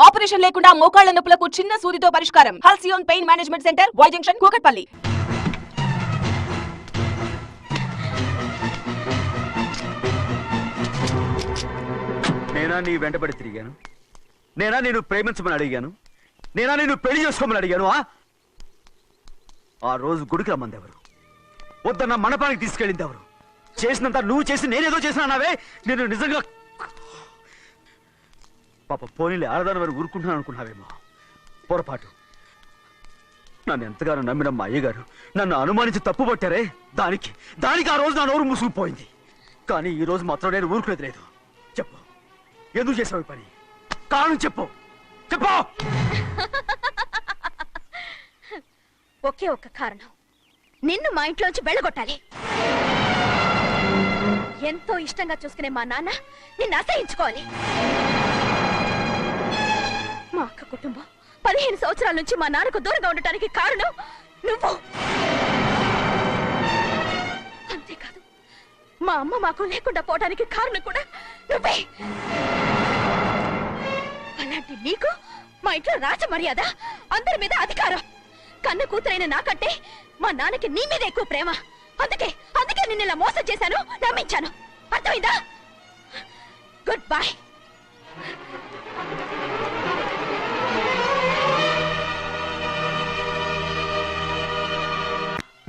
Operation లేకుండా మోకాళ్ళ నొప్పులకు చిన్న సూదితో పరిష్కారం. Halcyon pain management center Y junction Kukatpally. నేనా నీ వెంటబడి తిరిగాను? నేనా నేను ప్రేమించమని అడిగాను? నేనా నేను పెళ్ళి చేసుకోమని అడిగాను ఆ? రోజు గుడికి రమ్మంది ఎవరు వద్దన్న మండపానికి తీసుకెళ్ళింది ఎవరు చేసినంత నువ్వు చేసి నేనేదో చేసినా నావే? నేను నిజంగా పాప పోనీలే ఆడదాని వారు ఊరుకుంటున్నాను అనుకున్నావేమో. పొరపాటు. నన్ను ఎంతగానో నమ్మిన మా అయ్యగారు నన్ను అనుమానించి తప్పు పట్టారే? దానికి దానికి ఆ రోజు నా నోరు మూసుకుపోయింది కానీ ఈ రోజు మాత్రం నేను ఊరుకునేది లేదు. చెప్పు. ఎందుకు చేసావు పని? కారణం చెప్పు. చెప్పు! ఒకే ఒక్క కారణం. నిన్ను మా ఇంట్లోంచి వెళ్ళగొట్టాలి. ఎంతో ఇష్టంగా చూసుకునే మా నాన్న నిన్ను అసహించుకోవాలి. మా అక్క కుటుంబం. పదిహేను సంవత్సరాల నుంచి మా నాన్నకు దూరంగా ఉండటానికి కారణం నువ్వు. అంతేకాదు మా అమ్మ మాకు లేకుండా పోవడానికి కారణం కూడా నువ్వే. అలాంటి నీకు మా ఇంట్లో రాజ మర్యాద అందరి మీద అధికారం. కన్న కూతురైన నాకంటే మా నాన్నకి నీ మీద ఎక్కువ ప్రేమ. అందుకే అందుకే నిన్న ఇలా మోసం చేశాను నమ్మించాను. అర్థమైందా? గుడ్ బాయ్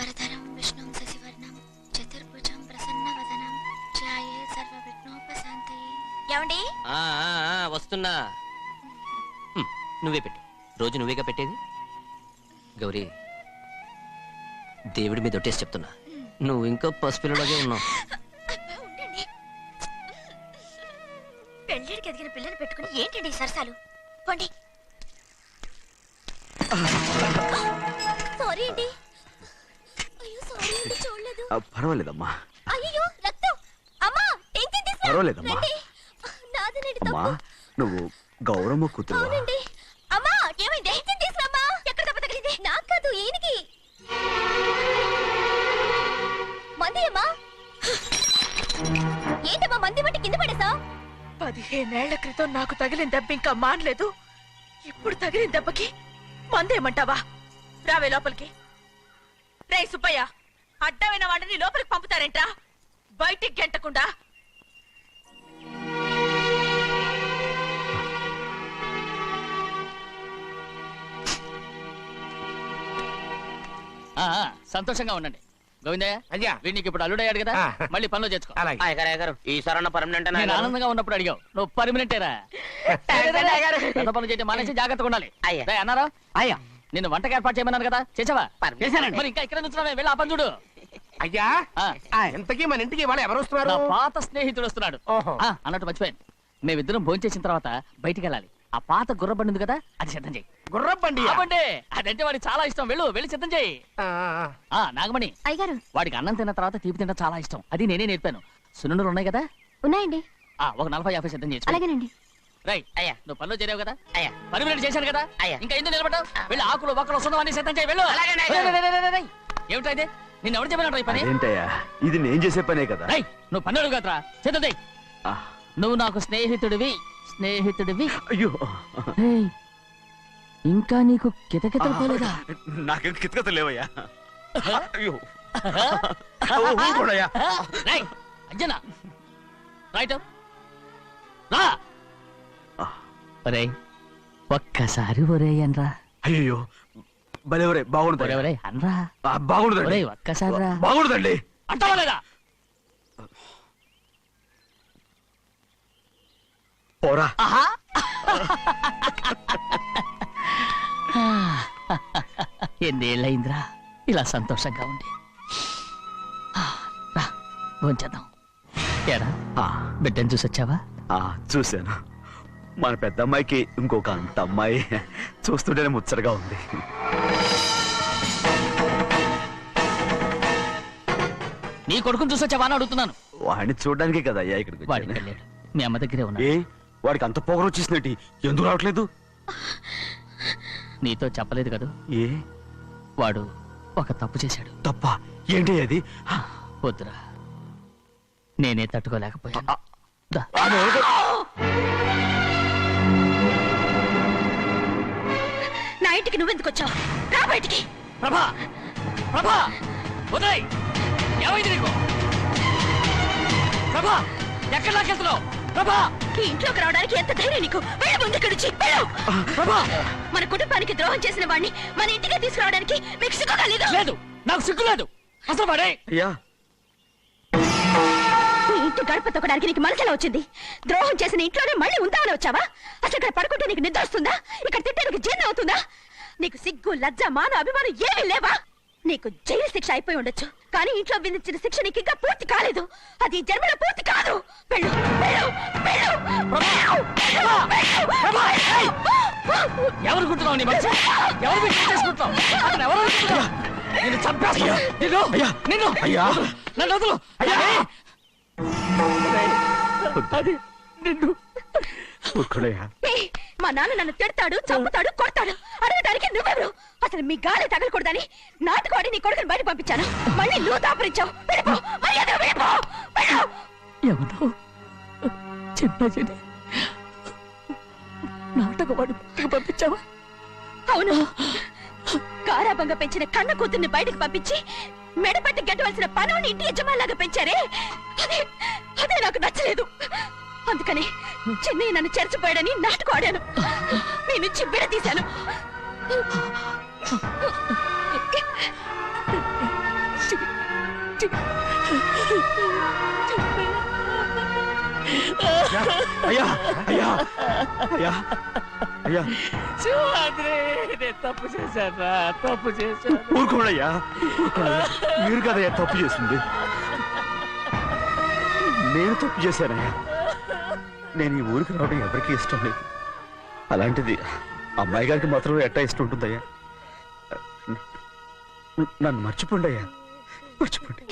శుక్లాంబరధరం విష్ణుం శశివర్ణం చతుర్భుజం ప్రసన్నవదనం ధ్యాయే సర్వవిఘ్నోపశాంతయే ఏమండి? ఆ, ఆ, ఆ, వస్తున్నా. హ్మ్, నువ్వే పెట్టు. రోజు నువ్వేగా పెట్టేది? గౌరీ దేవుడి మీద ఒట్టేసి చెప్తున్నా. నువ్వు ఇంకా పసిపిల్లలాగే ఉన్నావు. అబ్బా, ఉండండి. పెళ్ళిడికి ఎదిగిన పిల్లని పెట్టుకుని ఏంటండి ఈ సరసాలు? పోండి. సారీ అండి. ఆ, పర్వాలేదమ్మా. అయ్యో రక్తం. అమ్మా టెన్షన్ తీసుకురా. పర్వాలేదమ్మా. రండి. నాదేనండి అమ్మా తప్పు. నువ్వు గౌరమ్మ కూతురు అవునండి. అమ్మా ఏమైంది? తీసుకురామ్మా ఎక్కడ దెబ్బ తగిలింది? నాకు కాదు ఈయనకి. మంది అమ్మా. ఏంటమ్మా మంది బట్టి కింద పడేసా పదిహేనేళ్ళ క్రితం నాకు తగిలిన దెబ్బ ఇంకా మానలేదు. ఇప్పుడు తగిలిన దెబ్బకి మందేమంటావా? రావే లోపలికి. రే సుబ్బయ్య అడ్డమైన వాడిని లోపలికి పంపుతారేంట్రా? బయటికి గెంటకుండా. ఆ, ఆ, సంతోషంగా ఉండండి. గోవిందయ్య అయ్యా. వీడికి ఇప్పుడు అల్లుడయ్యాడు కదా? ఆ. మళ్ళీ పనిలో చేర్చుకో అలాగే. అయ్యగారు ఈసారన్న పర్మనెంట్ నేను ఆనందంగా ఉన్నప్పుడు అడిగావు. నువ్వు పర్మనెంటేరా పెద్ద పనులు చేయడం మానేసి జాగ్రత్తగా ఉండాలి. అయ్యా. రేయ్, అన్నారా? అయ్యా. నిన్ను వంటకి ఏర్పాటు చేయమన్నాను కదా? చేసావా? మరి ఇంకా ఇక్కడ నుంచున్నావే? వెళ్ళి ఆ పని చూడు. అయ్యా ఆ, ఇంతకీ మన ఇంటికి ఇవాళ ఎవరు వస్తున్నారు? నా పాత స్నేహితుడు వస్తున్నాడు. ఓహో. ఆ, అన్నట్టు మర్చిపోయాను. మేమిద్దరం భోంచేసిన తర్వాత బయటికి వెళ్ళాలి ఆ పాత గుర్ర బండి ఉంది కదా అది సిద్ధం చేయి. గుర్రబండి బండి అదంటే వాడికి చాలా ఇష్టం. వెళ్ళు వెళ్ళి సిద్ధం చేయి. ఆ నాగమణి అయ్యగారు. వాడికి అన్నం తిన్న తర్వాత తీపి తినడం చాలా ఇష్టం. అది నేనే నేర్పాను. సున్నుండలు ఉన్నాయి కదా? ఉన్నాయండి. ఆ ఒక నలభై యాభై సిద్ధం చేసి అలాగేనండి. రై అయ్యా. నువ్వు పనిలో చేరావు కదా? అయ్యా. పర్మినెంట్ చేశాను కదా? అయ్యా. ఇంకా ఎందుకు నిలబడ్డావు? వెళ్ళి ఆకులు బక్కలు వస్తుందో అన్ని సిద్ధం చేయి. వెళ్ళు. అలాగేనండి, రేయ్, నిన్ను ఎవరు చెప్పినట్టు ఈ పని? ఏంటయ్యా ఇది నేను చేసే పనే కదా. నువ్వు పని అడుగు కదరా. చేయి ఆ, నువ్వు నాకు స్నేహితుడివి స్నేహితుడివి. అయ్యో. ఇంకా నీకు కితకితలు పోలేదా? నాకేం కితకత లేవయ్యా. అయ్యో. ఊరుకోడయ్యా. రేయ్, అంజనా రైట్ రా. ఆ, ఒరేయ్ ఒక్కసారి ఒరే అనరా. అయ్యో భలే ఒరే బాగుండదు ఒరే ఒరే అనరా. బాగుండదండి ఒరేయ్ ఒక్కసారి రా బాగుండదండి అంటావా లేదా పోరా ఎన్నేళ్ళయిందిరా? ఇలా సంతోషంగా ఉండి. ఆ, రా భోంచేద్దాం. ఏరా ఆ, బిడ్డను చూసొచ్చావా? ఆ, చూశాను. మన పెద్ద అమ్మాయికి ఇంకొక అంత అమ్మాయి చూస్తుంటేనే ముచ్చటగా ఉంది నీ కొడుకుని చూసొచ్చావా అని అడుగుతున్నాను వాడిని చూడడానికే కదా అయ్యా ఇక్కడికి వాడికి వచ్చాను. వెళ్ళాడు మీ అమ్మ దగ్గరే ఏ ఉన్నాడు వాడికి అంత పొగరు వచ్చేసినట్టు ఎందుకు రావట్లేదు నీతో చెప్పలేదు కదా ఏ వాడు ఒక తప్పు చేశాడు తప్ప ఏంటి అది వద్దురా నేనే తట్టుకోలేకపోయాను దా. నా ఇంటికి నువ్వెందుకు వచ్చావు రా బయటికి. ప్రభా! ప్రభా! వదిలేయ్! ఏమైంది నీకు? ప్రభా! ఎక్కడ లాకెళ్తున్నావు ప్రభా! ఈ ఇంట్లోకి రావడానికి ఎంత ధైర్యం నీకు? వెళ్ళ ముందు ఇక్కడి నుంచి. వెళ్ళు. ప్రభా! మన కుటుంబానికి ద్రోహం చేసిన వాడిని మన ఇంటికి తీసుకురావడానికి మీకు సిగ్గుగా లేదు. లేదు. నాకు సిగ్గు లేదు. అసలు వాడే. అయ్యా! ఇంటి గడప తొక్కడానికి నీకు మనసులో వచ్చింది? ద్రోహం చేసిన ఇంట్లోనే మళ్ళీ ఉందామని వచ్చావా? అసలు ఇక్కడ పడుకుంటే నీకు నిద్ర వస్తుందా? ఇక్కడ తింటే నీకు జీర్ణం అవుతుందా? నీకు సిగ్గు లజ్జ మాన అభిమానం ఏమీ లేవా? నీకు జైలు శిక్ష అయిపోయి ఉండొచ్చు. కానీ ఇంట్లో విధించిన శిక్ష నీకు ఇంకా పూర్తి కాలేదు. అది ఈ జన్మలో పూర్తి కాదు. వెళ్ళు వెళ్ళు వెళ్ళు. ఎవరు నీ ఎవరు అతను ఎవరు? నిన్ను చంపేస్తా నిన్ను! అయ్యా. నిన్ను! అయ్యా. నన్ను వదులు. అయ్యా! అది నిన్ను. ఊరుకోడయ్యా ఏయ్, మా నాన్న నన్ను తిడతాడు చంపుతాడు కొడతాడు. అడగడానికి నువ్వెవరు? అసలు మీ గాలి తగలకూడదని నాటుకోడి నీ కొడుకుని బయట పంపించాను. మళ్ళీ నువ్వు దాపరించావు. వెళ్ళిపో మర్యాదగా వెళ్ళిపో వెళ్ళు. ఎవరో? నాటకవాడు పంపించావా? అవును. గారాబంగా పెంచిన కన్న కూతుర్ని బయటకు పంపించి మెడపట్టి గెట్టవలసిన పనుని ఇంటి యజమానిలాగా పెంచారే? అదే నాకు నచ్చలేదు. అందుకని చెన్నై నన్ను చెరచిపోయాడని నాటకం ఆడాను. మీ నుంచి విడదీశాను అయ్యా అయ్యా అయ్యా అయ్యా. శివాద్రి నేను తప్పు చేశాను తప్పు ఊరుకోడయ్యా ఊరుకోడయ్యా మీరు కదయ్యా తప్పు చేసింది. నేను తప్పు చేశానయ్యా. నేను ఈ ఊరికి రావడం ఎవరికీ ఇష్టం లేదు. అలాంటిది అమ్మాయి గారికి మాత్రం ఎట్టా ఇష్టం ఉంటుందయ్యా. నన్ను మర్చిపోండి అయ్యా మర్చిపోండి.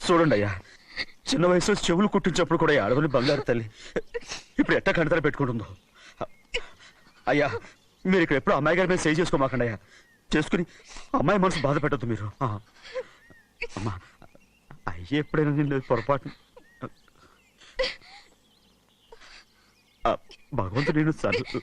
చూడండి అయ్యా చిన్న వయసులో చెవులు కుట్టించినప్పుడు కూడా ఈ బంగారు తల్లి. ఇప్పుడు ఎట్టా కంటతర పెట్టుకుంటుందో. అయ్యా మీరు ఇక్కడ ఎప్పుడు అమ్మాయి గారి మీద సేవ్ చేసుకోమాకండి అయ్యా చేసుకుని అమ్మాయి మనసు బాధ పెట్టద్దు మీరు. అమ్మా అయ్యి ఎప్పుడైనా నేను పొరపాటు. భగవంతుడు నేను సర్దు